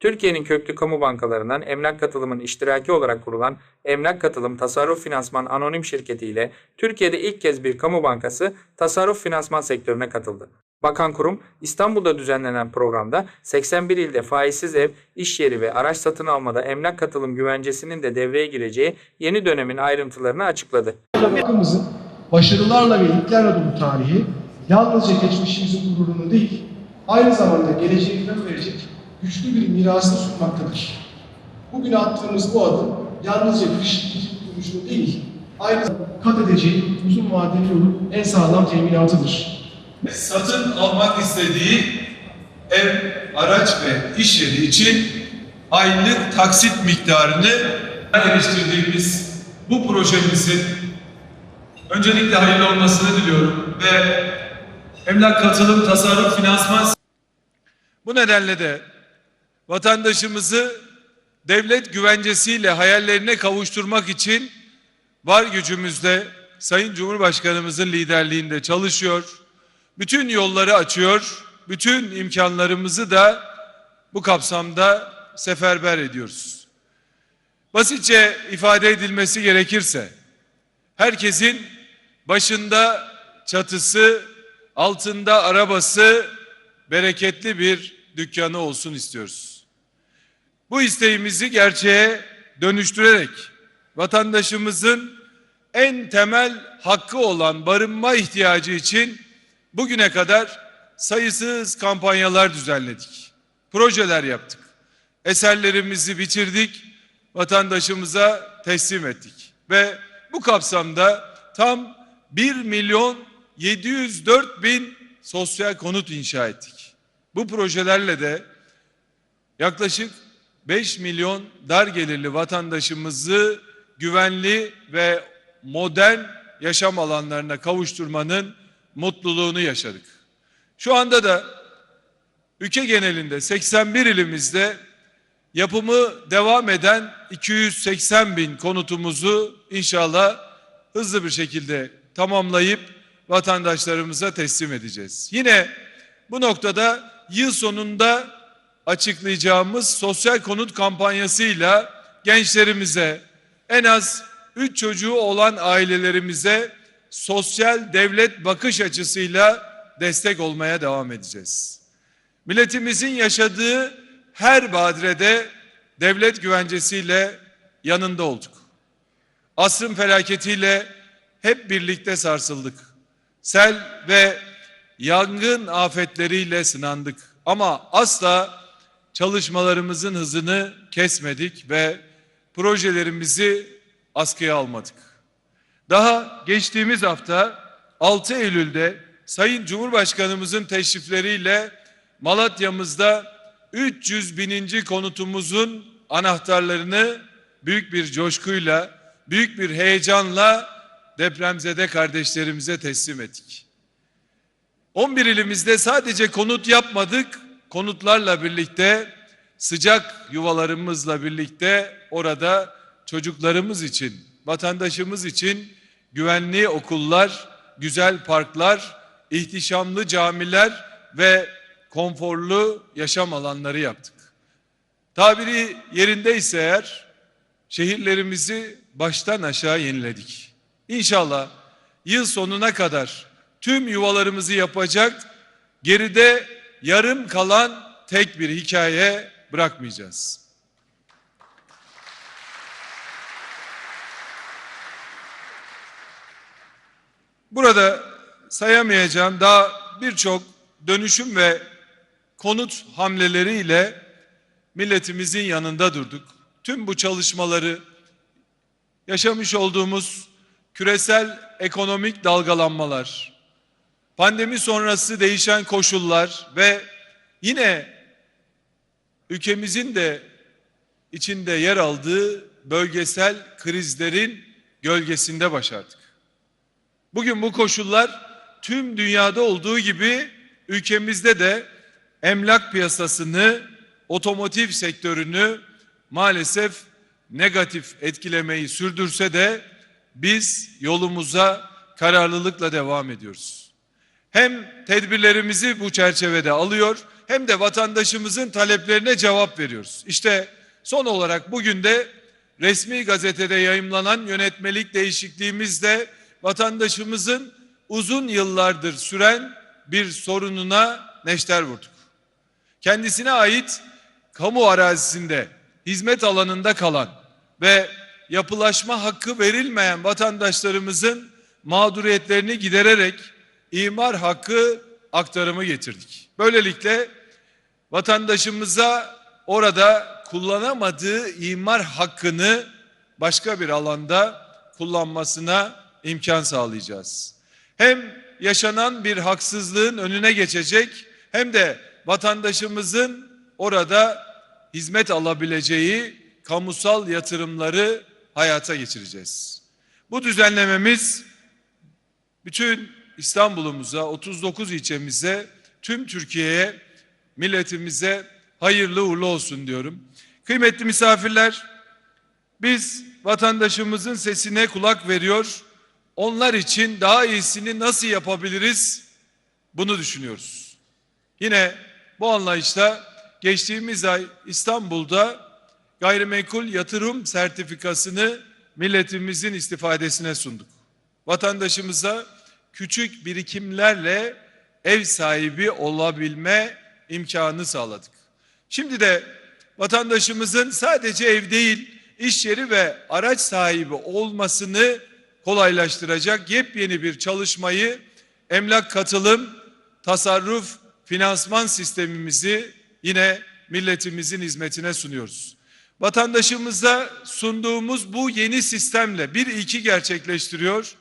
Türkiye'nin köklü kamu bankalarından emlak katılımın iştiraki olarak kurulan Emlak Katılım Tasarruf Finansman Anonim Şirketi ile Türkiye'de ilk kez bir kamu bankası tasarruf finansman sektörüne katıldı. Bakan kurum İstanbul'da düzenlenen programda 81 ilde faizsiz ev, iş yeri ve araç satın almada emlak katılım güvencesinin de devreye gireceği yeni dönemin ayrıntılarını açıkladı. Hakkımızın başarılarla ve ilklerle dolu tarihi yalnızca geçmişimizin gururunu değil, aynı zamanda geleceğe güven verecek güçlü bir mirasını sunmaktadır. Bugün attığımız bu adım yalnızca bir şirketin kuruluşunu değil, aynı zamanda kat edeceği uzun vadeli yolun en sağlam teminatıdır. satın almak istediği ev, araç ve iş yeri için aylık taksit miktarını geliştirdiğimiz bu projemizin öncelikle hayırlı olmasını diliyorum ve emlak katılım tasarruf finansman bu nedenle de vatandaşımızı devlet güvencesiyle hayallerine kavuşturmak için var gücümüzle Sayın Cumhurbaşkanımızın liderliğinde çalışıyor. Bütün yolları açıyor. Bütün imkanlarımızı da bu kapsamda seferber ediyoruz. Basitçe ifade edilmesi gerekirse herkesin başında çatısı, altında arabası, bereketli bir dükkanı olsun istiyoruz. Bu isteğimizi gerçeğe dönüştürerek vatandaşımızın en temel hakkı olan barınma ihtiyacı için bugüne kadar sayısız kampanyalar düzenledik. Projeler yaptık. Eserlerimizi bitirdik, vatandaşımıza teslim ettik. Ve bu kapsamda tam 1 milyon 704 bin sosyal konut inşa ettik. Bu projelerle de yaklaşık 5 milyon dar gelirli vatandaşımızı güvenli ve modern yaşam alanlarına kavuşturmanın mutluluğunu yaşadık. Şu anda da ülke genelinde 81 ilimizde yapımı devam eden 280 bin konutumuzu inşallah hızlı bir şekilde tamamlayıp vatandaşlarımıza teslim edeceğiz. Yine bu noktada yıl sonunda açıklayacağımız sosyal konut kampanyasıyla gençlerimize en az 3 çocuğu olan ailelerimize sosyal devlet bakış açısıyla destek olmaya devam edeceğiz. Milletimizin yaşadığı her badirede devlet güvencesiyle yanında olduk. Asrın felaketiyle hep birlikte sarsıldık. Sel ve yangın afetleriyle sınandık. Ama asla çalışmalarımızın hızını kesmedik ve projelerimizi askıya almadık. Daha geçtiğimiz hafta 6 Eylül'de Sayın Cumhurbaşkanımızın teşrifleriyle Malatya'mızda 300 bininci konutumuzun anahtarlarını büyük bir coşkuyla, büyük bir heyecanla depremzede kardeşlerimize teslim ettik. 11 ilimizde sadece konut yapmadık, konutlarla birlikte sıcak yuvalarımızla birlikte orada çocuklarımız için, vatandaşımız için güvenli okullar, güzel parklar, ihtişamlı camiler ve konforlu yaşam alanları yaptık. Tabiri yerindeyse eğer şehirlerimizi baştan aşağı yeniledik. İnşallah yıl sonuna kadar tüm yuvalarımızı yapacak, geride yarım kalan tek bir hikaye bırakmayacağız. Burada sayamayacağım daha birçok dönüşüm ve konut hamleleriyle milletimizin yanında durduk. Tüm bu çalışmaları yaşamış olduğumuz küresel ekonomik dalgalanmalar, pandemi sonrası değişen koşullar ve yine ülkemizin de içinde yer aldığı bölgesel krizlerin gölgesinde başardık. Bugün bu koşullar tüm dünyada olduğu gibi ülkemizde de emlak piyasasını, otomotiv sektörünü maalesef negatif etkilemeyi sürdürse de biz yolumuza kararlılıkla devam ediyoruz. Hem tedbirlerimizi bu çerçevede alıyor hem de vatandaşımızın taleplerine cevap veriyoruz. İşte son olarak bugün de resmi gazetede yayımlanan yönetmelik değişikliğimizde vatandaşımızın uzun yıllardır süren bir sorununa neşter vurduk. Kendisine ait kamu arazisinde hizmet alanında kalan ve yapılaşma hakkı verilmeyen vatandaşlarımızın mağduriyetlerini gidererek imar hakkı aktarımı getirdik. Böylelikle vatandaşımıza orada kullanamadığı imar hakkını başka bir alanda kullanmasına imkan sağlayacağız. Hem yaşanan bir haksızlığın önüne geçecek hem de vatandaşımızın orada hizmet alabileceği kamusal yatırımları hayata geçireceğiz. Bu düzenlememiz bütün İstanbul'umuza, 39 ilçemize, tüm Türkiye'ye, milletimize hayırlı uğurlu olsun diyorum. Kıymetli misafirler, biz vatandaşımızın sesine kulak veriyor, onlar için daha iyisini nasıl yapabiliriz bunu düşünüyoruz. Yine bu anlayışla geçtiğimiz ay İstanbul'da gayrimenkul yatırım sertifikasını milletimizin istifadesine sunduk. Vatandaşımıza küçük birikimlerle ev sahibi olabilme imkanı sağladık. Şimdi de vatandaşımızın sadece ev değil, iş yeri ve araç sahibi olmasını kolaylaştıracak yepyeni bir çalışmayı emlak katılım, tasarruf, finansman sistemimizi yine milletimizin hizmetine sunuyoruz. Vatandaşımıza sunduğumuz bu yeni sistemle bir iki gerçekleştiriyor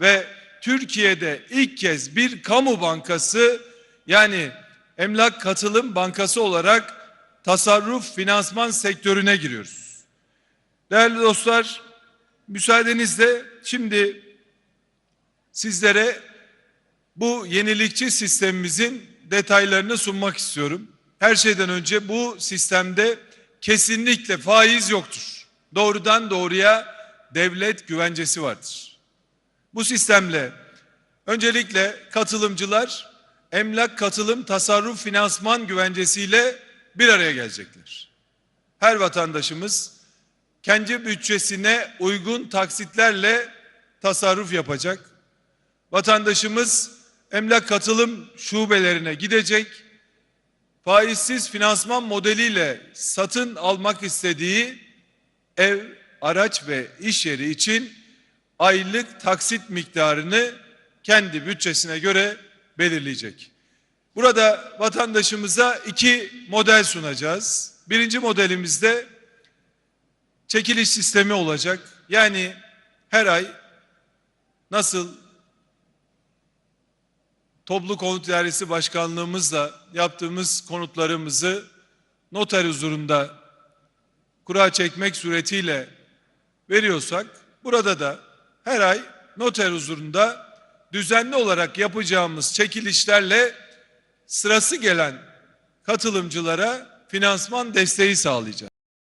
ve Türkiye'de ilk kez bir kamu bankası yani emlak katılım bankası olarak tasarruf finansman sektörüne giriyoruz. Değerli dostlar, müsaadenizle şimdi sizlere bu yenilikçi sistemimizin detaylarını sunmak istiyorum. Her şeyden önce bu sistemde kesinlikle faiz yoktur. Doğrudan doğruya devlet güvencesi vardır. Bu sistemle öncelikle katılımcılar emlak katılım tasarruf finansman güvencesiyle bir araya gelecekler. Her vatandaşımız kendi bütçesine uygun taksitlerle tasarruf yapacak. Vatandaşımız emlak katılım şubelerine gidecek. Faizsiz finansman modeliyle satın almak istediği ev, araç ve iş yeri için aylık taksit miktarını kendi bütçesine göre belirleyecek. Burada vatandaşımıza iki model sunacağız. Birinci modelimizde çekiliş sistemi olacak. Yani her ay nasıl Toplu Konut Dairesi Başkanlığımızla yaptığımız konutlarımızı noter huzurunda kura çekmek suretiyle veriyorsak burada da her ay noter huzurunda düzenli olarak yapacağımız çekilişlerle sırası gelen katılımcılara finansman desteği sağlayacağız.